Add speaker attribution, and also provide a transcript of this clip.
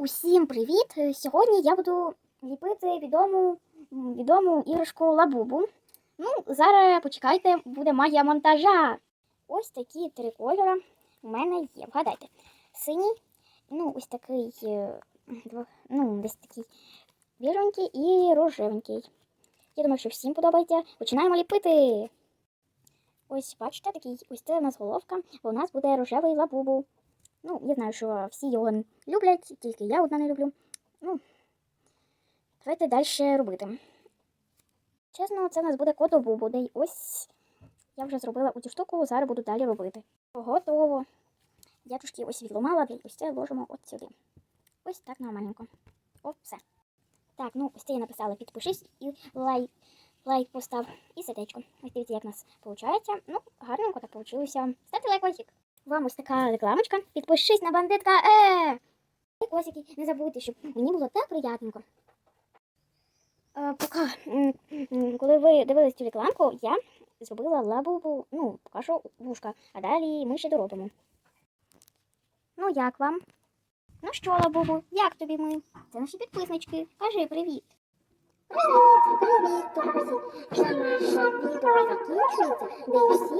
Speaker 1: Усім привіт! Е, Сьогодні я буду ліпити відому, відому іграшку лабубу. Ну, зараз почекайте, буде магія монтажа. Ось такі три кольори у мене є. Вгадайте. Синій, ну, ось такий, е, ну, десь такий біженький і рожевенький. Я думаю, що всім подобається. Починаємо ліпити. Ось, бачите, такий, ось це у нас головка, бо у нас буде рожевий лабубу. Ну, я знаю, що всі його люблять, тільки я одна не люблю. Ну, давайте далі робити. Чесно, це у нас буде кодобу, буде ось я вже зробила цю штуку, зараз буду далі робити. Готово. Я трошки ось відломала, ось це ложимо от сюди. Ось так нормальненько. О, все. Так, ну ось це я написала, підпишись і лайк, лайк постав і сердечко. Ось дивіться, як у нас виходить. Ну, гарненько так вийшло. Ставте лайк, лайкосик. Вам ось така рекламочка. Підпишись на бандитка. Е! Лайкосики, не забудьте, щоб мені було так приятненько. Е, поки, м, коли ви дивились цю рекламку, я зробила лабубу, ну, покажу вушка, а далі ми ще доробимо. Ну, як вам? Ну що, лабубу, як тобі ми? Це наші підписнички. Кажи привіт. Привіт, привіт, друзі. Вже наше відео закінчується, де всі